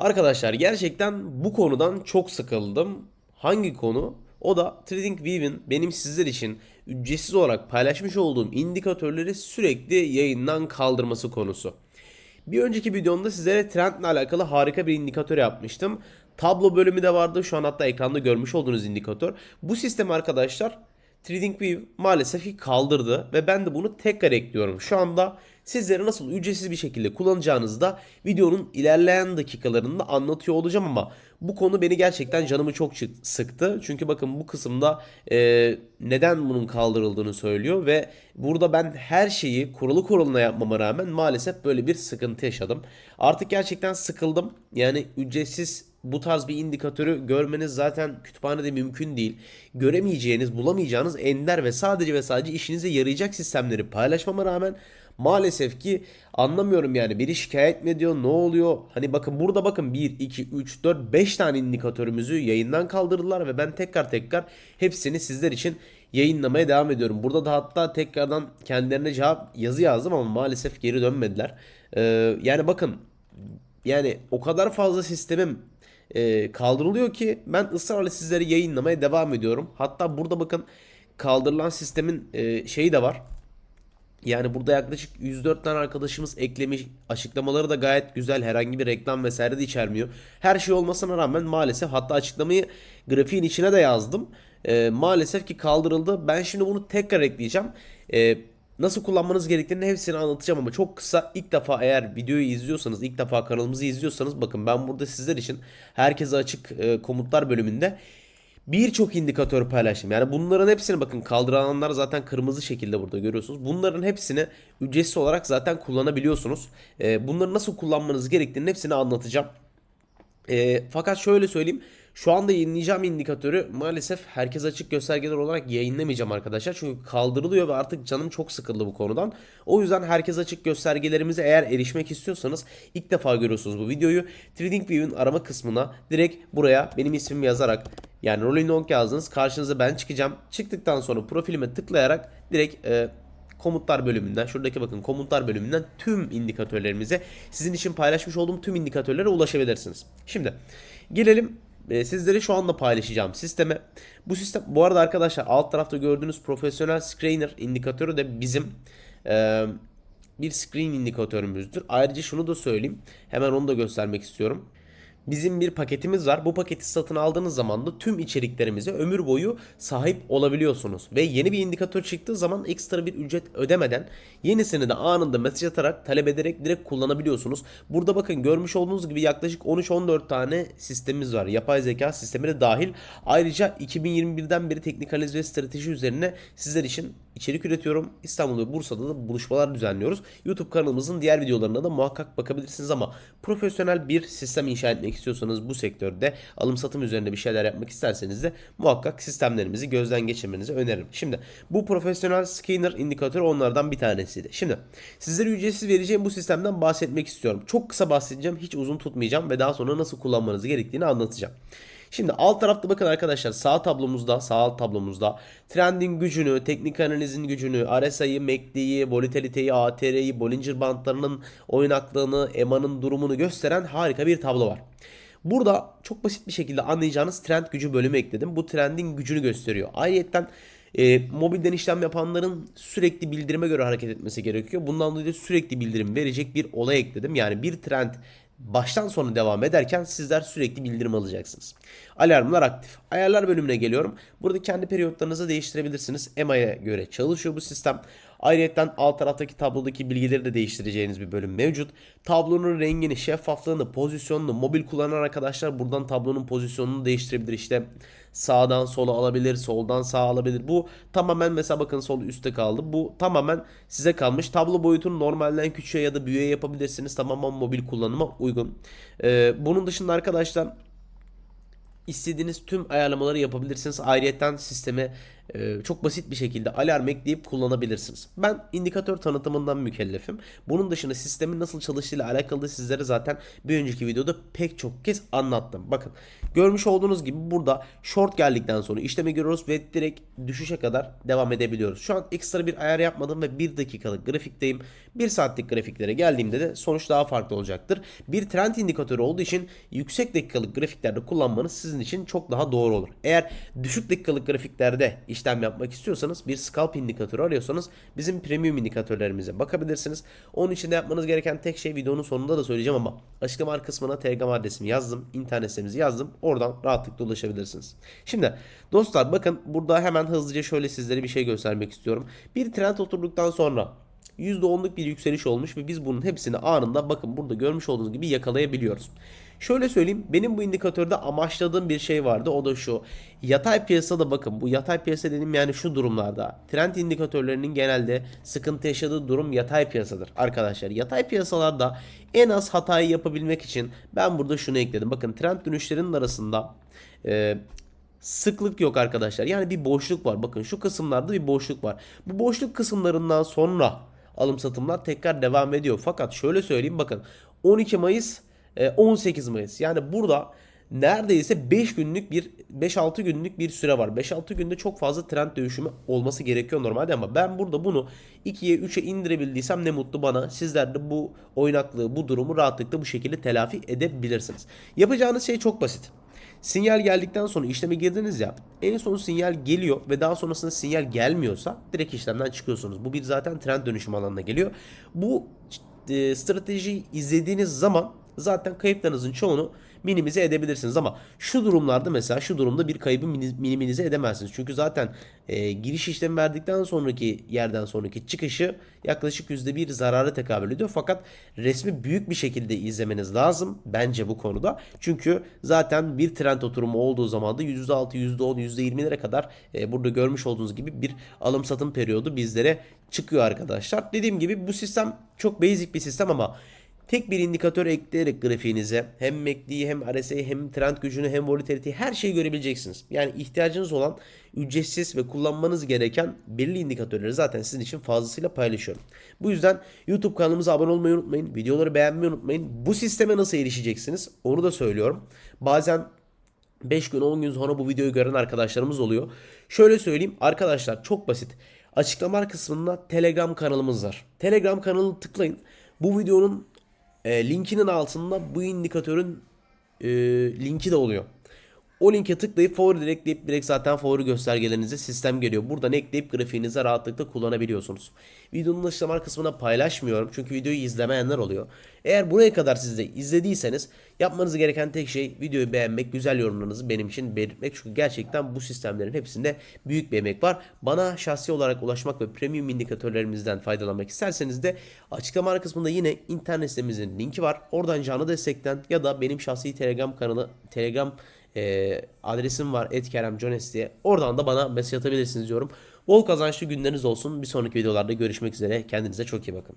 Arkadaşlar gerçekten bu konudan çok sıkıldım. Hangi konu? O da TradingView'in benim sizler için ücretsiz olarak paylaşmış olduğum indikatörleri sürekli yayından kaldırması konusu. Bir önceki videomda sizlere trendle alakalı harika bir indikatör yapmıştım. Tablo bölümü de vardı. Şu an hatta ekranda görmüş olduğunuz indikatör. Bu sistem arkadaşlar TradingView maalesef ki kaldırdı ve ben de bunu tekrar ekliyorum. Şu anda sizlere nasıl ücretsiz bir şekilde kullanacağınızı da videonun ilerleyen dakikalarında anlatıyor olacağım ama bu konu beni gerçekten canımı çok sıktı. Çünkü bakın bu kısımda e, neden bunun kaldırıldığını söylüyor ve burada ben her şeyi kuralı kuralına yapmama rağmen maalesef böyle bir sıkıntı yaşadım. Artık gerçekten sıkıldım. Yani ücretsiz bu tarz bir indikatörü görmeniz zaten kütüphanede mümkün değil. Göremeyeceğiniz, bulamayacağınız ender ve sadece ve sadece işinize yarayacak sistemleri paylaşmama rağmen maalesef ki anlamıyorum yani. Biri şikayet mi ediyor, ne oluyor? Hani bakın burada bakın 1, 2, 3, 4, 5 tane indikatörümüzü yayından kaldırdılar ve ben tekrar tekrar hepsini sizler için yayınlamaya devam ediyorum. Burada da hatta tekrardan kendilerine cevap yazı yazdım ama maalesef geri dönmediler. Ee, yani bakın yani o kadar fazla sistemim e, kaldırılıyor ki ben ısrarla sizlere yayınlamaya devam ediyorum. Hatta burada bakın kaldırılan sistemin e, şeyi de var. Yani burada yaklaşık 104 tane arkadaşımız eklemiş. Açıklamaları da gayet güzel. Herhangi bir reklam vesaire de içermiyor. Her şey olmasına rağmen maalesef hatta açıklamayı grafiğin içine de yazdım. E, maalesef ki kaldırıldı. Ben şimdi bunu tekrar ekleyeceğim. E, nasıl kullanmanız gerektiğini hepsini anlatacağım ama çok kısa ilk defa eğer videoyu izliyorsanız ilk defa kanalımızı izliyorsanız bakın ben burada sizler için herkese açık e, komutlar bölümünde birçok indikatör paylaştım. Yani bunların hepsini bakın kaldıranlar zaten kırmızı şekilde burada görüyorsunuz. Bunların hepsini ücretsiz olarak zaten kullanabiliyorsunuz. E, bunları nasıl kullanmanız gerektiğini hepsini anlatacağım. E, fakat şöyle söyleyeyim. Şu anda yayınlayacağım indikatörü maalesef herkes açık göstergeler olarak yayınlamayacağım arkadaşlar. Çünkü kaldırılıyor ve artık canım çok sıkıldı bu konudan. O yüzden herkes açık göstergelerimize eğer erişmek istiyorsanız ilk defa görüyorsunuz bu videoyu. TradingView'in arama kısmına direkt buraya benim ismimi yazarak yani Rolling Long yazdınız karşınıza ben çıkacağım. Çıktıktan sonra profilime tıklayarak direkt e, komutlar bölümünden şuradaki bakın komutlar bölümünden tüm indikatörlerimize sizin için paylaşmış olduğum tüm indikatörlere ulaşabilirsiniz. Şimdi gelelim e, sizlere şu anda paylaşacağım sisteme. Bu sistem bu arada arkadaşlar alt tarafta gördüğünüz profesyonel screener indikatörü de bizim e, bir screen indikatörümüzdür. Ayrıca şunu da söyleyeyim. Hemen onu da göstermek istiyorum. Bizim bir paketimiz var. Bu paketi satın aldığınız zaman da tüm içeriklerimize ömür boyu sahip olabiliyorsunuz. Ve yeni bir indikatör çıktığı zaman ekstra bir ücret ödemeden yenisini de anında mesaj atarak talep ederek direkt kullanabiliyorsunuz. Burada bakın görmüş olduğunuz gibi yaklaşık 13-14 tane sistemimiz var. Yapay zeka sistemi dahil. Ayrıca 2021'den beri teknik analiz ve strateji üzerine sizler için içerik üretiyorum. İstanbul ve Bursa'da da buluşmalar düzenliyoruz. YouTube kanalımızın diğer videolarına da muhakkak bakabilirsiniz ama profesyonel bir sistem inşa etmek istiyorsanız bu sektörde alım satım üzerinde bir şeyler yapmak isterseniz de muhakkak sistemlerimizi gözden geçirmenizi öneririm. Şimdi bu profesyonel scanner indikatörü onlardan bir tanesiydi. Şimdi sizlere ücretsiz vereceğim bu sistemden bahsetmek istiyorum. Çok kısa bahsedeceğim, hiç uzun tutmayacağım ve daha sonra nasıl kullanmanız gerektiğini anlatacağım. Şimdi alt tarafta bakın arkadaşlar sağ tablomuzda sağ alt tablomuzda trendin gücünü, teknik analizin gücünü, RSI'yi, MACD'yi, volatiliteyi, ATR'yi, Bollinger bandlarının oynaklığını, EMA'nın durumunu gösteren harika bir tablo var. Burada çok basit bir şekilde anlayacağınız trend gücü bölümü ekledim. Bu trendin gücünü gösteriyor. Ayrıca e, mobilden işlem yapanların sürekli bildirime göre hareket etmesi gerekiyor. Bundan dolayı sürekli bildirim verecek bir olay ekledim. Yani bir trend baştan sona devam ederken sizler sürekli bildirim alacaksınız. Alarmlar aktif. Ayarlar bölümüne geliyorum. Burada kendi periyotlarınızı değiştirebilirsiniz. EMA'ya göre çalışıyor bu sistem. Ayrıca alt taraftaki tablodaki bilgileri de değiştireceğiniz bir bölüm mevcut. Tablonun rengini, şeffaflığını, pozisyonunu, mobil kullanan arkadaşlar buradan tablonun pozisyonunu değiştirebilir. İşte sağdan sola alabilir, soldan sağa alabilir. Bu tamamen mesela bakın sol üstte kaldı. Bu tamamen size kalmış. Tablo boyutunu normalden küçüğe ya da büyüğe yapabilirsiniz. Tamamen mobil kullanıma uygun. Ee, bunun dışında arkadaşlar istediğiniz tüm ayarlamaları yapabilirsiniz. Ayrıyeten sisteme çok basit bir şekilde alarm ekleyip kullanabilirsiniz. Ben indikatör tanıtımından mükellefim. Bunun dışında sistemin nasıl çalıştığıyla alakalı da sizlere zaten bir önceki videoda pek çok kez anlattım. Bakın görmüş olduğunuz gibi burada short geldikten sonra işlemi görüyoruz ve direkt düşüşe kadar devam edebiliyoruz. Şu an ekstra bir ayar yapmadım ve 1 dakikalık grafikteyim. 1 saatlik grafiklere geldiğimde de sonuç daha farklı olacaktır. Bir trend indikatörü olduğu için yüksek dakikalık grafiklerde kullanmanız sizin için çok daha doğru olur. Eğer düşük dakikalık grafiklerde işlem yapmak istiyorsanız bir scalp indikatörü arıyorsanız bizim premium indikatörlerimize bakabilirsiniz. Onun için de yapmanız gereken tek şey videonun sonunda da söyleyeceğim ama açıklama kısmına Telegram adresimi yazdım. internet sitemizi yazdım. Oradan rahatlıkla ulaşabilirsiniz. Şimdi dostlar bakın burada hemen hızlıca şöyle sizlere bir şey göstermek istiyorum. Bir trend oturduktan sonra %10'luk bir yükseliş olmuş ve biz bunun hepsini anında bakın burada görmüş olduğunuz gibi yakalayabiliyoruz. Şöyle söyleyeyim benim bu indikatörde amaçladığım bir şey vardı o da şu. Yatay piyasada bakın bu yatay piyasa dediğim yani şu durumlarda trend indikatörlerinin genelde sıkıntı yaşadığı durum yatay piyasadır arkadaşlar. Yatay piyasalarda en az hatayı yapabilmek için ben burada şunu ekledim. Bakın trend dönüşlerinin arasında e, sıklık yok arkadaşlar. Yani bir boşluk var. Bakın şu kısımlarda bir boşluk var. Bu boşluk kısımlarından sonra alım satımlar tekrar devam ediyor. Fakat şöyle söyleyeyim bakın 12 Mayıs 18 Mayıs yani burada neredeyse 5 günlük bir 5-6 günlük bir süre var. 5-6 günde çok fazla trend dönüşümü olması gerekiyor normalde ama ben burada bunu 2'ye 3'e indirebildiysem ne mutlu bana. Sizler de bu oynaklığı, bu durumu rahatlıkla bu şekilde telafi edebilirsiniz. Yapacağınız şey çok basit. Sinyal geldikten sonra işleme girdiniz ya en son sinyal geliyor ve daha sonrasında sinyal gelmiyorsa direkt işlemden çıkıyorsunuz. Bu bir zaten trend dönüşüm alanına geliyor. Bu e, stratejiyi izlediğiniz zaman zaten kayıplarınızın çoğunu minimize edebilirsiniz ama şu durumlarda mesela şu durumda bir kaybı mini- minimize edemezsiniz. Çünkü zaten e, giriş işlemi verdikten sonraki yerden sonraki çıkışı yaklaşık %1 zarara tekabül ediyor. Fakat resmi büyük bir şekilde izlemeniz lazım bence bu konuda. Çünkü zaten bir trend oturumu olduğu zaman da %6, %10, %20'lere kadar e, burada görmüş olduğunuz gibi bir alım satım periyodu bizlere çıkıyor arkadaşlar. Dediğim gibi bu sistem çok basic bir sistem ama Tek bir indikatör ekleyerek grafiğinize hem MACD'yi hem RSI'yi hem trend gücünü hem volatiliteyi her şeyi görebileceksiniz. Yani ihtiyacınız olan ücretsiz ve kullanmanız gereken belli indikatörleri zaten sizin için fazlasıyla paylaşıyorum. Bu yüzden YouTube kanalımıza abone olmayı unutmayın. Videoları beğenmeyi unutmayın. Bu sisteme nasıl erişeceksiniz onu da söylüyorum. Bazen 5 gün 10 gün sonra bu videoyu gören arkadaşlarımız oluyor. Şöyle söyleyeyim arkadaşlar çok basit. Açıklama kısmında Telegram kanalımız var. Telegram kanalı tıklayın. Bu videonun e, linkinin altında bu indikatörün e, linki de oluyor. O linke tıklayıp favori direkt ekleyip direkt zaten favori göstergelerinize sistem geliyor. Buradan ekleyip grafiğinize rahatlıkla kullanabiliyorsunuz. Videonun açıklama kısmına paylaşmıyorum çünkü videoyu izlemeyenler oluyor. Eğer buraya kadar siz de izlediyseniz yapmanız gereken tek şey videoyu beğenmek, güzel yorumlarınızı benim için belirtmek. Çünkü gerçekten bu sistemlerin hepsinde büyük bir emek var. Bana şahsi olarak ulaşmak ve premium indikatörlerimizden faydalanmak isterseniz de açıklama kısmında yine internet sitemizin linki var. Oradan canlı destekten ya da benim şahsi Telegram kanalı Telegram e, adresim var etkeremjones diye. Oradan da bana mesaj atabilirsiniz diyorum. Bol kazançlı günleriniz olsun. Bir sonraki videolarda görüşmek üzere. Kendinize çok iyi bakın.